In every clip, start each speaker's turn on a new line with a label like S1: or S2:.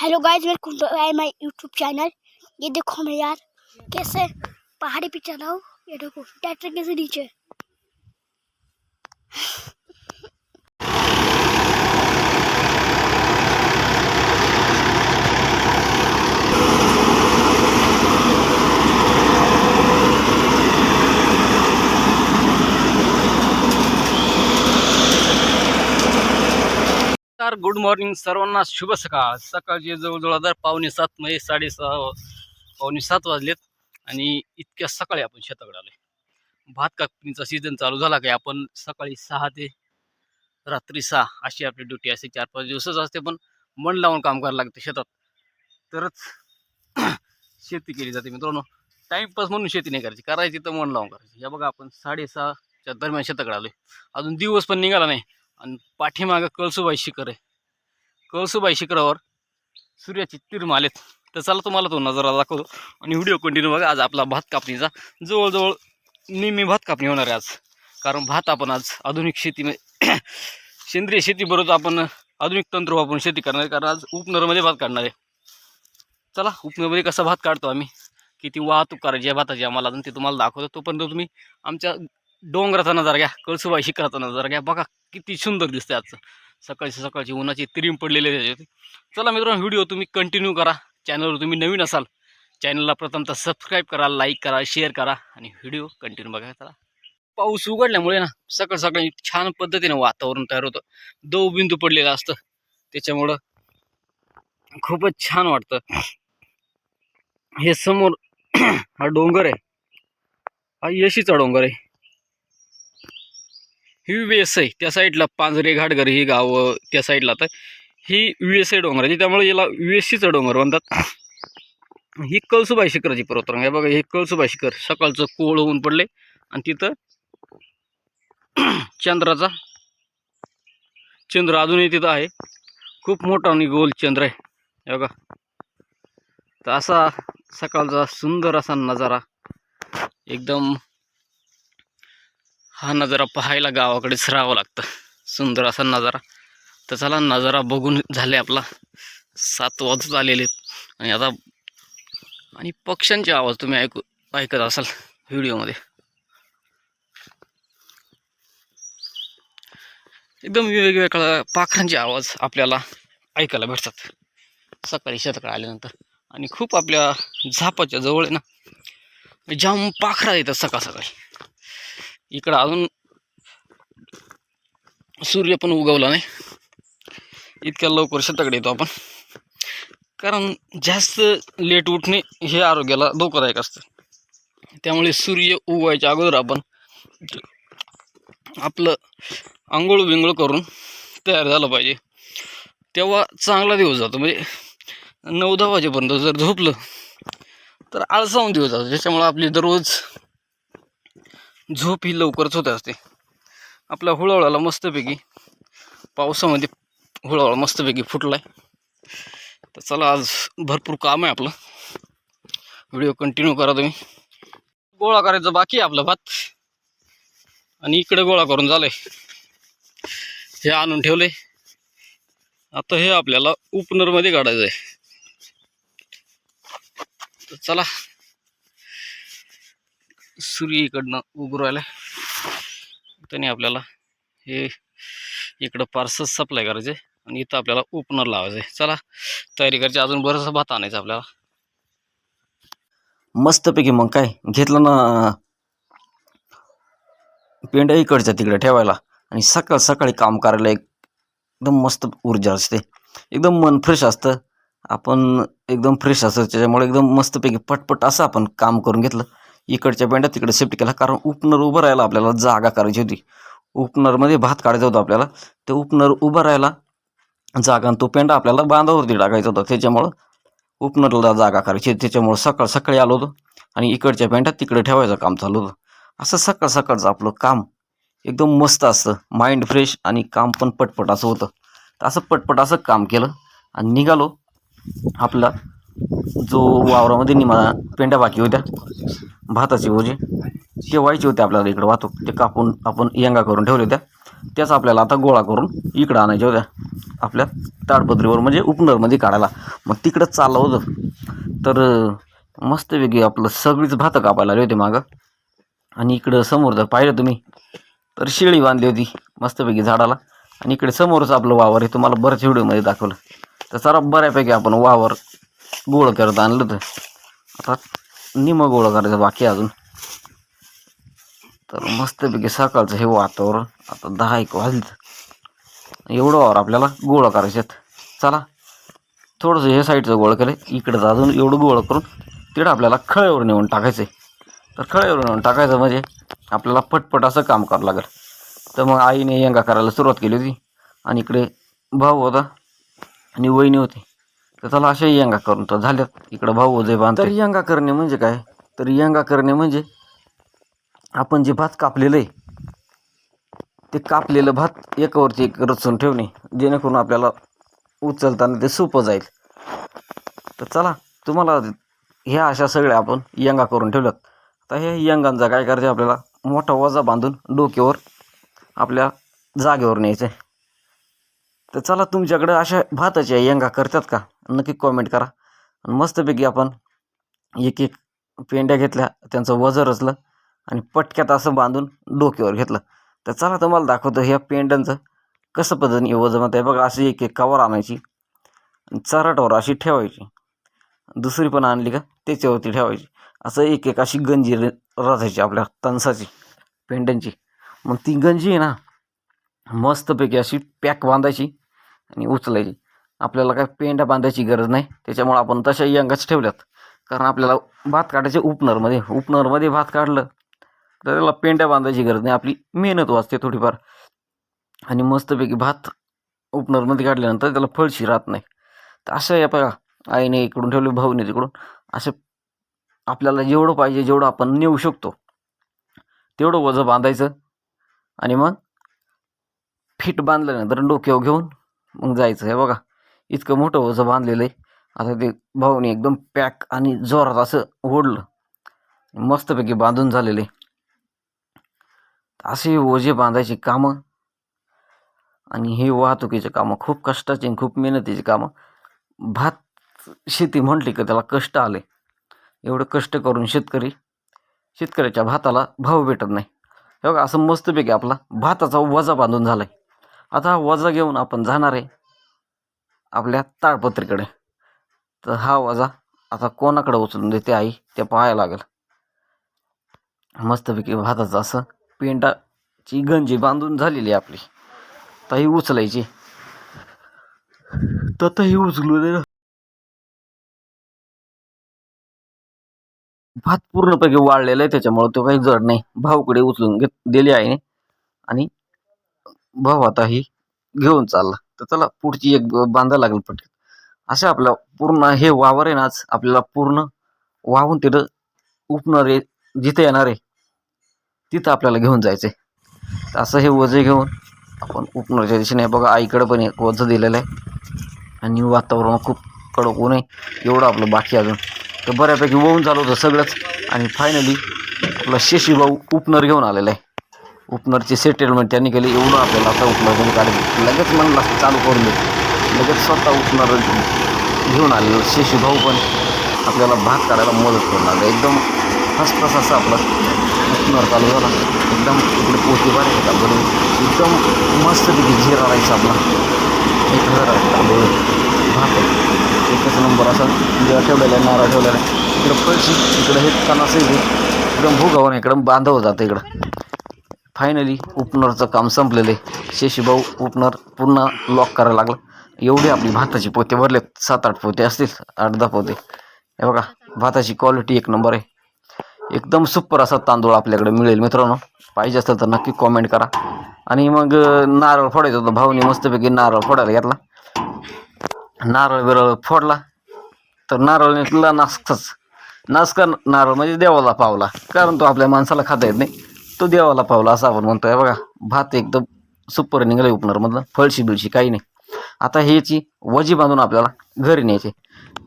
S1: Hello guys welcome to my YouTube channel ये देखो मैं यार कैसे पहाड़ी पे चला हूँ। ये देखो ट्रैक्टर कैसे नीचे।
S2: नमस्कार गुड मॉर्निंग सर्वांना. शुभ सकाळ. सकाळचे जवळजवळ दर पावणे सात म्हणजे साडेसहा पावणे सात वाजलेत. आणि इतक्या सकाळी आपण शेताकडे आलो भात कापणीचा सीझन चालू झाला काय? आपण सकाळी सहा ते रात्री सहा अशी आपली ड्युटी असते. चार पाच दिवसच असते पण मन लावून काम करायला लागते शेतात. तरच शेती केली जाते मित्रांनो. टाईमपास म्हणून शेती नाही करायची. करायची तर मन लावून करायची. या बघा आपण साडेसहाच्या दरम्यान शेताकडे आलो अजून दिवस पण निघाला नाही. आणि पाठीमागं कळसूबाई शिखर आहे. कळसूबाई शिखरावर सूर्याची तिरम आहेत. तर चला तुम्हाला तो नजारा दाखवतो आणि व्हिडिओ कंटिन्यू बघा. आज आपला भात कापणीचा जवळजवळ नेहमी भात कापणी होणार आहे आज. कारण भात आपण आज आधुनिक शेतीमध्ये सेंद्रिय शेतीबरोबर आपण आधुनिक तंत्र वापरून शेती करणार आहे. कारण आज उपनरमध्ये भात काढणार आहे. चला उपनरमध्ये कसा भात काढतो आम्ही? किती वाहतूक करायची आहे भाताची आम्हाला अजून ते तुम्हाला दाखवतो. तोपर्यंत तुम्ही आमच्या डोंगराचा नजारा घ्या कळसुबाई शिखराचा नजारा घ्या. बघा किती सुंदर दिसते आजचं. सकाळची सकाळची उन्हाची त्रिम पडलेली त्याच्यात चला मित्रांनो व्हिडिओ तुम्ही कंटिन्यू करा. चॅनलवर तुम्ही नवीन असाल चॅनलला प्रथमतः सबस्क्राईब करा लाईक करा शेअर करा आणि व्हिडिओ कंटिन्यू बघा. चला. पाऊस उघडल्यामुळे ना सकाळ सकाळी छान पद्धतीने वातावरण तयार होतं. दव बिंदू पडलेलं असतं. त्याच्यामुळं खूपच छान वाटतं. हे समोर हा डोंगर आहे. हा यशीचा डोंगर आहे. ही आहे त्या साईडला पांजरे घाटघर ही गावं त्या साईडला तर ही वेस आहे. डोंगराची त्यामुळे याला वेशीचं डोंगर म्हणतात. ही कळसुबाई शिखराची पर्वतरांग आहे. बघा हे कळसुबाई शिखर सकाळचं कोळ होऊन पडले आणि तिथं चंद्राचा चंद्र अजूनही तिथं आहे. खूप मोठा आणि गोल चंद्र आहे. हे बघा. तर असा सकाळचा सुंदर असा नजारा. एकदम हा नजारा पाहायला गावाकडेच राहावं लागतं. सुंदर असा नजारा. तर चला नजारा बघून झाले आपला. सात वाजत आलेले आहेत. आणि आता आणि पक्ष्यांचे आवाज तुम्ही ऐकू ऐकत असाल व्हिडिओमध्ये. एकदम वेगवेगळ्या पाखरांचे आवाज आपल्याला ऐकायला भेटतात. सकाळी शेताकडे आल्यानंतर. आणि खूप आपल्या झापाच्या जवळ आहे ना जाम पाखरा येतात सकाळ सकाळी इकडं अजून सूर्य पण उगवला नाही. इतक्या लवकर शेताकडे येतो आपण. कारण जास्त लेट उठणे हे आरोग्याला धोकादायक असतं. त्यामुळे सूर्य उगवायच्या अगोदर आपण आपलं आंघोळ विंगोळ करून तयार झालं पाहिजे. तेव्हा चांगला दिवस जातो. म्हणजे नऊ दहा वाजेपर्यंत जर झोपलं तर आळसावून दिवस जातो. ज्याच्यामुळं आपली दररोज झोप ही लवकरच होत असते. आपल्या हुळवळाला मस्तपैकी पावसामध्ये हुळवळा मस्तपैकी फुटला आहे तर चला आज भरपूर काम आहे आपलं. व्हिडिओ कंटिन्यू करा तुम्ही. गोळा करायचं बाकी आहे आपला भात. आणि इकडे गोळा करून झालं आहे हे आणून ठेवले आता हे आपल्याला उपनरमध्ये काढायचं आहे तर चला. सूर्य इकडनं उभं राहिलाय. त्याने आपल्याला हे इकडं पार्सल सप्लाय करायचे आणि इथं आपल्याला ओपनर लावायचं आहे चला तयारी करायची. अजून बरंचसं भात आणायचं आपल्याला.
S3: मस्तपैकी मग काय? घेतलं ना पेंड्या इकडच्या तिकडे ठेवायला. आणि सकाळ सकाळी काम करायला एक- एकदम मस्त ऊर्जा असते. एकदम मन फ्रेश असतं. आपण एकदम फ्रेश असतं. त्याच्यामुळे एकदम मस्तपैकी पटपट असं आपण काम करून घेतलं. इकडच्या पेंड्या तिकडे शिफ्ट केला कारण उपनर उभं राहायला आपल्याला जागा करायची होती. उपनरमध्ये भात काढायचा होता आपल्याला. ते उपनर उभं राहायला जागा आणि तो पेंडा आपल्याला बांधावरती टाकायचा होता. त्याच्यामुळं उपनरला जागा करायची. होती. त्याच्यामुळं सकाळ सकाळी आलो होतो आणि इकडच्या पेंड्या तिकडे ठेवायचं काम चालू होतं. असं सकाळ सकाळचं आपलं काम एकदम मस्त असतं. माइंड फ्रेश आणि काम पण पटपट असं होतं. तर असं पटपट असं काम केलं आणि निघालो. आपला जो वावरामध्ये निमा पेंड्या बाकी होत्या भाताची ओझे ते व्हायचे होते आपल्याला इकडं वाहतूक. ते कापून आपण यंगा करून ठेवले होत्या. त्याच आपल्याला आता गोळा करून इकडं आणायच्या होत्या. आपल्या ताडपत्रीवर म्हणजे उपनरमध्ये काढायला. मग तिकडं चाललं होतं. तर मस्तपैकी आपलं सगळीच भातं कापायला आले होते मागं. आणि इकडं समोर जर पाहिलं तुम्ही तर शेळी बांधली होती मस्तपैकी झाडाला. आणि इकडे समोरच आपलं वावर आहे. तुम्हाला बऱ्याच व्हिडिओमध्ये दाखवलं. तर जरा बऱ्यापैकी आपण वावर गोळ करत आणलं तर. आता निम गोळ करायचं बाकी अजून. तर मस्तपैकी सकाळचं हे वातावरण आता दहा एक वाजलं. एवढं वावर आपल्याला गोळा करायचे चला थोडंसं हे साईडचं गोळ केलं. इकडं अजून एवढं गोळ करून तिकडं आपल्याला खळ्यावर नेऊन टाकायचं आहे तर खळ्यावर नेऊन टाकायचं म्हणजे आपल्याला पटपट असं काम करावं लागेल. तर मग आईने यंगा करायला सुरुवात केली होती. आणि इकडे भाऊ होता आणि वहिनी होती. तर त्याला अशा यंगा करून तर झाल्यात. इकडं भाऊ उदय बांध तर यंगा करणे म्हणजे काय? तर यंगा करणे म्हणजे आपण जे भात कापलेलं आहे ते कापलेलं भात एकावरती एक रचून ठेवणे जेणेकरून आपल्याला उचलताना ते सोपं जाईल. तर चला तुम्हाला ह्या अशा सगळ्या आपण यंगा करून ठेवल्यात. तर हे यंगांचा काय करायचं आपल्याला? मोठा वजा बांधून डोक्यावर आपल्या जागेवर न्यायचं आहे तर चला तुमच्याकडे अशा भाताच्या यंगा करतात का? नक्की कॉमेंट करा. आणि मस्तपैकी आपण एक एक पेंड्या घेतल्या त्यांचं वजन रचलं आणि पटक्यात असं बांधून डोक्यावर घेतलं. तर चला तुम्हाला दाखवतो ह्या पेंड्यांचं कसं पद्धतीने वजन आहे बघा अशी एक एक कवर आणायची आणि चराटावर अशी ठेवायची. दुसरी पण आणली का त्याच्यावरती ठेवायची. असं एक एक अशी गंजी रचायची आपल्या तणसाची पेंड्यांची. मग ती गंजी आहे ना मस्तपैकी अशी पॅक बांधायची आणि उचलायची. आपल्याला काय पेंड्या बांधायची गरज नाही. त्याच्यामुळं आपण तशा अंगाच ठेवल्यात. कारण आपल्याला भात काढायचे उपनरमध्ये उपनरमध्ये भात काढलं तर त्याला पेंड्या बांधायची गरज नाही. आपली मेहनत वाचते थोडीफार. आणि मस्तपैकी भात उपनरमध्ये काढल्यानंतर त्याला फळशी राहत नाही. तर असं या बघा आईने इकडून ठेवले भाऊने तिकडून. असं आपल्याला जेवढं पाहिजे जेवढं आपण नेऊ शकतो तेवढं वजं बांधायचं. आणि मग फिट बांधल्यानंतर डोक्यावर घेऊन मग जायचं. हे बघा इतकं मोठं वजं बांधलेलं आहे. आता ते भाऊने एकदम पॅक आणि जोरात असं ओढलं. मस्तपैकी बांधून झालेले असे ओझे बांधायची कामं. आणि हे वाहतुकीचे कामं खूप कष्टाची आणि खूप मेहनतीची कामं. भात शेती म्हटली का त्याला कष्ट आले एवढं कष्ट करून शेतकरी शेतकऱ्याच्या भाताला भाव भेटत नाही. हे बघा असं मस्तपैकी आपला भाताचा वजा बांधून झाला आहे आता हा वजा घेऊन आपण जाणार आहे. आपल्या ताडपत्रीकडे. तर हा वजा. आता कोणाकडे उचलून देते आई? ते पाहायला लागेल. मस्तपैकी भाताचं असं पेंटाची गंजी बांधून झालेली आहे आपली. तर ही उचलायची. तर ही उचलू दे. भात पूर्णपैकी वाळलेला आहे त्याच्यामुळे तो काही जड नाही. भाऊकडे उचलून घेत दिली आहे आणि भाऊ आता ही घेऊन चालला. तर चला पुढची एक बांधा लागेल पटकन. असं आपलं पूर्ण हे वावर आहे ना आज आपल्याला पूर्ण वाहून तिथं उपणार आहे जिथे येणार आहे तिथं आपल्याला घेऊन जायचं आहे तर असं हे वजे घेऊन आपण उपनरच्या दिशेने बघा आईकडं पण एक वजं दिलेलं आहे. आणि वातावरण खूप कडक ऊन आहे. एवढं आपलं बाकी अजून. तर बऱ्यापैकी वाहून चालू होतं सगळंच. आणि फायनली आपला शेशी भाऊ उपनर घेऊन आलेला आहे. उपनरची सेटलमेंट त्यांनी केली एवढं आपल्याला आता उपनरमध्ये काढली. लगेच म्हणला चालू करून दे. लगेच स्वतः उपनर घेऊन आलेलं शेशी पण आपल्याला भात काढायला मदत करून लागला एकदम फसफस असं आपलं उपनर चालू झाला. एकदम इकडे पोती बारे होता. बरोबर एकदम मस्तपैकी झिरा राहायचा आपला. एक हजार बरोबर भात एकच नंबर असा जेव्हा ठेवलेला आहे नारळ ठेवलेला आहे इकडं पैसे इकडं हे कणास एकदम भुगावर इकडं बांधव जातं इकडं. फायनली उपनरचं काम संपलेलं. आहे शेशीभाऊ उपनर पूर्ण लॉक करायला लागला. एवढी आपली भाताची पोते भरले सात आठ पोते असतील आठ दहा पोते. हे बघा भाताची क्वालिटी एक नंबर आहे. एकदम सुपर असा तांदूळ आपल्याकडे मिळेल मित्रांनो. पाहिजे असेल तर नक्की कॉमेंट करा. आणि मग नारळ फोडायचं होतं. भाऊनी मस्तपैकी नारळ फोडायला घेतला. नारळ बिरळ फोडला. तर नारळ निघला नासकच नासका नारळ म्हणजे देवाला पावला. कारण तो आपल्या माणसाला खाता येत नाही. तो देवाला पावला असं आपण म्हणतोय. बघा भात एकदम सुपर निघाले उपनरमधलं. फळशी बिळशी काही नाही. आता ह्याची वजी बांधून आपल्याला घरी न्यायची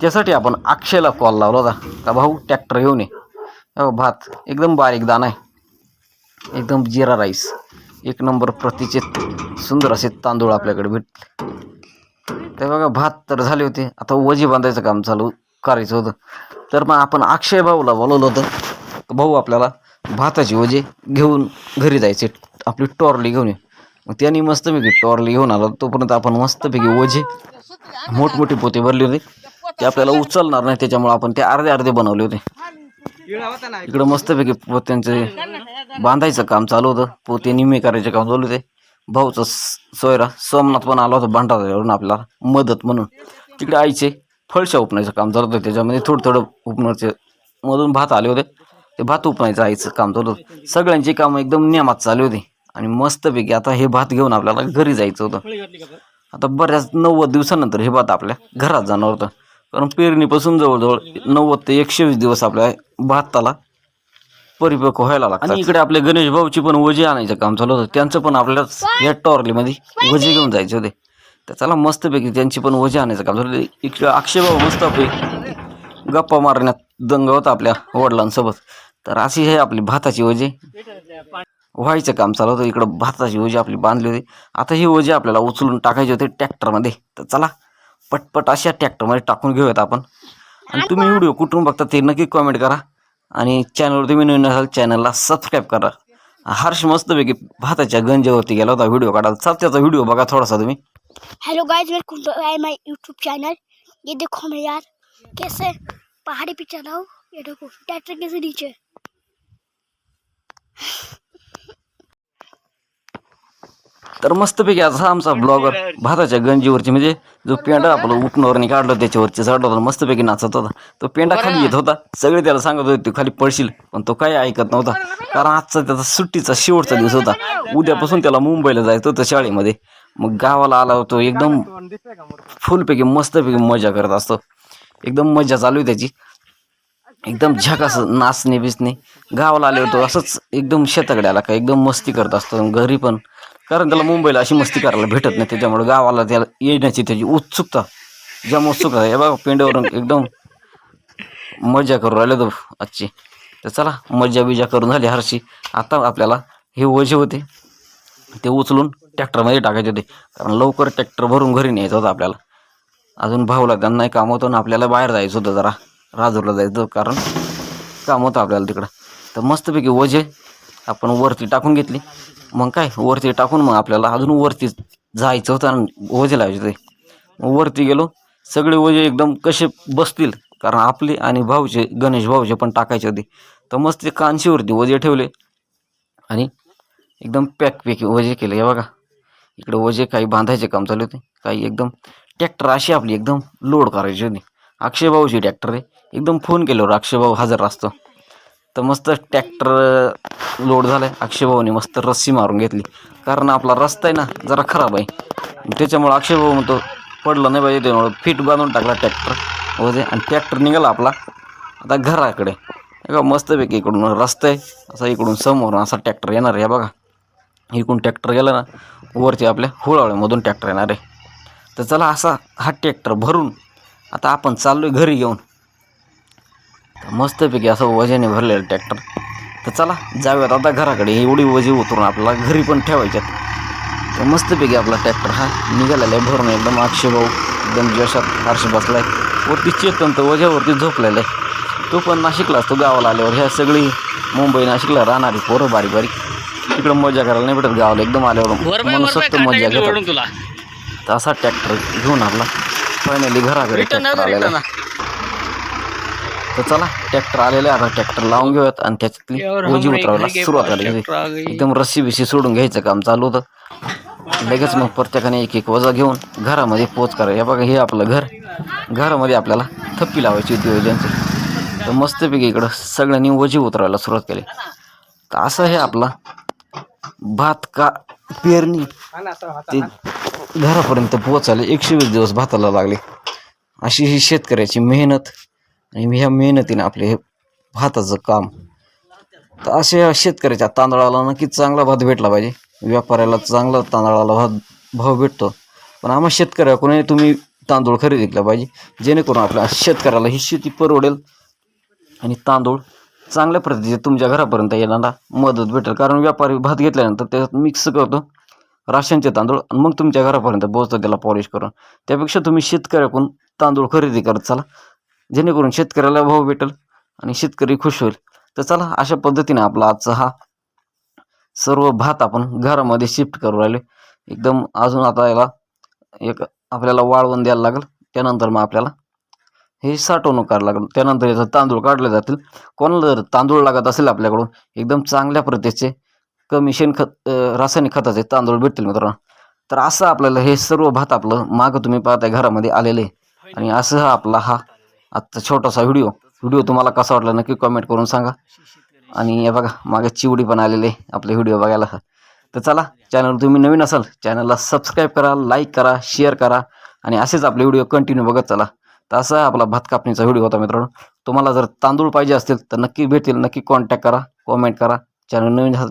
S3: त्यासाठी आपण अक्षयला कॉल लावला होता. का भाऊ ट्रॅक्टर घेऊन ये. हो भात एकदम बारीक दाना आहे. एकदम जिरा राईस एक नंबर प्रतीचे सुंदर असे तांदूळ आपल्याकडे भेटले. ते बघा भात तर झाले होते. आता वजी बांधायचं काम चालू करायचं होतं. तर मग आपण अक्षय भाऊला बोलवलं होतं. भाऊ आपल्याला भाताची वजे घेऊन घरी जायचे आपली टॉरली घेऊन ये. मग त्यांनी मस्तपैकी टॉरली घेऊन आलो. तोपर्यंत आपण मस्तपैकी ओझे मोठमोठे पोते भरले होते. ते आपल्याला उचलणार नाही त्याच्यामुळे आपण ते अर्धे अर्धे बनवले होते. इकडं मस्तपैकी पोत्यांचे बांधायचं काम चालू होतं. पोते निम्मे करायचे काम चालू होते. भाऊचा स- सोयरा सोमनाथ पण आला होता भांडारावरून आपल्याला मदत म्हणून. तिकडे आईचे फळशा उपण्याचं काम चालू होतं. त्याच्यामध्ये थोडं थोडं उपण्याचे मधून भात आले होते. ते भात उपणायचं आईचं काम चालू होतं सगळ्यांची कामं एकदम नियमात चालू होती. आणि मस्तपैकी आता हे भात घेऊन आपल्याला घरी जायचं होतं. आता बऱ्याच नव्वद दिवसानंतर हे भात आपल्या घरात जाणार होतं. कारण पेरणीपासून जवळजवळ नव्वद ते एकशे वीस दिवस आपल्या भाताला परिपक्व व्हायला लागतात. आणि इकडे आपले गणेश भाऊची पण वजे आणायचं काम चालू होतं. त्यांचं पण आपल्याला या टॉर्लीमध्ये वजे घेऊन जायचे होते. तर चला मस्तपैकी त्यांची पण वजे आणायचं काम चालू इकडे अक्षय भाऊ मस्तपैकी गप्पा मारण्यात दंग होता आपल्या वडिलांसोबत. तर अशी हे आपली भाताची वजे व्हायचं काम चालू होतं इकडं भाताची ओजी आपली बांधली होती. आता ही ओजी आपल्याला उचलून टाकायची होती ट्रॅक्टरमध्ये. तर चला पटपट अशा ट्रॅक्टरमध्ये टाकून घेऊयात आपण. आणि तुम्ही व्हिडिओ कुठून बघता ते नक्की कमेंट करा. आणि चॅनलवर तुम्ही नवीन असाल चॅनलला सबस्क्राईब करा. हर्ष मस्तपैकी भाताच्या गंजेवरती गेला होता व्हिडिओ काढायला. चल त्याचा व्हिडिओ बघा थोडासा तुम्ही.
S1: Hello guys welcome to my YouTube channel ये देखो मैं यार कैसे पहाड़ी पे चला हूँ. ये देखो ट्रैक्टर कैसे नीचे
S3: तर मस्तपैकी असा आमचा ब्लॉगर भाताच्या गंजीवरची म्हणजे जो पेंडा आपलं उठणावर काढलं त्याच्यावरची चढला होता मस्तपैकी नाचत होता. तो पेंडा खाली येत होता सगळे त्याला सांगत होते तू खाली पडशील. पण तो काही ऐकत नव्हता कारण आजचा त्याचा सुट्टीचा शेवटचा दिवस होता. उद्यापासून त्याला मुंबईला जायचं होतं शाळेमध्ये. मग गावाला आला होतो एकदम फुलपैकी मस्तपैकी मजा करत असतो. एकदम मजा चालू आहे त्याची. एकदम झकास नाचणे बिचणे. गावाला आले होतो असंच एकदम शेताकडे आला का एकदम मस्ती करत असतो घरी पण. कारण त्याला मुंबईला अशी मस्ती करायला भेटत नाही त्याच्यामुळे गावाला त्याला येण्याची त्याची उत्सुकता जम उत्सुकता. आहे बघा पेंड्यावरून एकदम मजा करून राहिले तो आजची. तर चला मजा बिजा करून झाली हरशी. आता आपल्याला हे वजे होते. ते उचलून ट्रॅक्टरमध्ये टाकायचे होते. कारण लवकर ट्रॅक्टर भरून घरी न्यायचं होतं आपल्याला. अजून भाऊला त्यांनाही काम होतं आणि आपल्याला बाहेर जायचं होतं जरा. राजूरला जायचं कारण काम होतं आपल्याला तिकडं. तर मस्तपैकी वजे आपण वरती टाकून घेतली. मग काय वरती टाकून मग आपल्याला अजून वरती जायचं होतं आणि वजे लावायचे होते. मग वरती गेलो सगळे वजे एकदम कसे बसतील कारण आपले आणि भाऊचे गणेश भाऊचे पण टाकायचे होते. तर मस्त ते कांशीवरती वजे ठेवले आणि एकदम पॅक पॅक वजे केले. हे बघा इकडे वजे काही बांधायचे काम चालू होते. काही एकदम ट्रॅक्टर अशी आपली एकदम लोड करायची होती. अक्षय भाऊची ट्रॅक्टर आहे. एकदम फोन केल्यावर अक्षयभाऊ हजर असतो. तर मस्त ट्रॅक्टर लोड झालं आहे अक्षयभाऊने मस्त रस्सी मारून घेतली. कारण आपला रस्ता आहे ना जरा खराब आहे. त्याच्यामुळे अक्षयभाऊ म्हणतो पडलं नाही पाहिजे त्यामुळं फिट बांधून टाकला ट्रॅक्टर. ओझे आणि ट्रॅक्टर निघाला आपला. आता घराकडे. बघा मस्तपैकी इकडून रस्ता आहे. असा इकडून समोर असा ट्रॅक्टर येणार आहे. बघा. इकडून ट्रॅक्टर गेला ना वरती आपल्या होळावळ्यामधून ट्रॅक्टर येणार आहे. तर चला असा हा ट्रॅक्टर भरून आता आपण चाललो आहे घरी घेऊन. मस्तपैकी असं वजेने भरलेलं ट्रॅक्टर तर चला जाऊयात आता घराकडे. एवढी वजे उतरून आपल्याला घरी पण ठेवायच्यात तर मस्तपैकी आपला ट्रॅक्टर हा निघालेला आहे. भरून एकदम अक्षय भाऊ एकदम जशात हर्ष बसलाय. वरती चेतन तर वजावरती झोपलेला आहे. तो पण नाशिकला असतो गावाला आल्यावर. ह्या सगळी मुंबई नाशिकला राहणारी पोरं बारीक बारीक तिकडं मजा करायला नाही भेटत गावाला. एकदम आल्यावर मनसोक्त मजा
S2: तुला?
S3: तर असा ट्रॅक्टर घेऊन आपला फायनली घराकडे ट्रॅक्टर आलेला आहे. तर चला ट्रॅक्टर आलेला आहे आता ट्रॅक्टर लावून घेऊयात आणि त्याच्यातली ओजी उतरायला सुरुवात झाली एकदम रस्सी बिशी सोडून घ्यायचं काम चालू होतं. लगेच मग प्रत्येकाने एक एक वजा घेऊन घरामध्ये पोच करा हे बघा हे आपलं घर. घरामध्ये आपल्याला थप्पी लावायची होती वजांची तर मस्तपैकी इकडं सगळ्यांनी वजी उतरायला सुरुवात केली. तर असं हे आपला भात का पेरणी. ते घरापर्यंत पोचायला एकशे वीस दिवस भाताला लागले. अशी ही शेतकऱ्याची मेहनत. आणि ह्या मेहनतीने आपले हे भाताचं काम. तर असे या शेतकऱ्याच्या तांदळाला नक्की चांगला भात भेटला पाहिजे. व्यापाऱ्याला चांगला तांदळाला भात भाव भेटतो. पण आम्हा शेतकऱ्याकडूनही तुम्ही तांदूळ खरेदी केला पाहिजे. जेणेकरून आपल्या शेतकऱ्याला ही शेती परवडेल आणि तांदूळ चांगल्या प्रतीचे तुमच्या घरापर्यंत येणारा मदत भेटेल. कारण व्यापारी भात घेतल्यानंतर त्याच्यात मिक्स करतो. राशनचे तांदूळ आणि मग तुमच्या घरापर्यंत पोहोचतो त्याला पॉलिश करून. त्यापेक्षा तुम्ही शेतकऱ्याकडून तांदूळ खरेदी करत चला. जेणेकरून शेतकऱ्याला भाव भेटेल आणि शेतकरी खुश होईल. तर चला अशा पद्धतीने आपला आजचा हा सर्व भात आपण घरामध्ये शिफ्ट करू राहिले. एकदम अजून आता याला एक आपल्याला वाळवून द्यायला लागेल. त्यानंतर मग आपल्याला हे साठवणूक करायला लागेल. त्यानंतर याचा तांदूळ काढले जातील. कोणाला जर तांदूळ लागत असेल आपल्याकडून एकदम चांगल्या प्रतीचे कमी शेणखत रासायनिक खताचे तांदूळ भेटतील मित्रांनो. तर असं आपल्याला हे सर्व भात आपलं मागं तुम्ही पाहताय घरामध्ये आलेलं. आहे आणि असं हा आपला हा आजचा छोटासा व्हिडिओ. व्हिडिओ तुम्हाला कसा वाटला नक्की कमेंट करून सांगा. आणि हे बघा मागे चिवडी पण आलेली आहे आपले व्हिडिओ बघायला. तर चला चॅनल तुम्ही नवीन असाल चॅनलला सबस्क्राईब करा लाईक करा शेअर करा आणि असेच आपले व्हिडिओ कंटिन्यू बघत चला. तर असा आपला भात कापणीचा व्हिडिओ होता मित्रांनो. तुम्हाला जर तांदूळ पाहिजे असतील तर नक्की भेटतील नक्की कॉन्टॅक्ट करा कॉमेंट करा. चॅनल नवीन असेल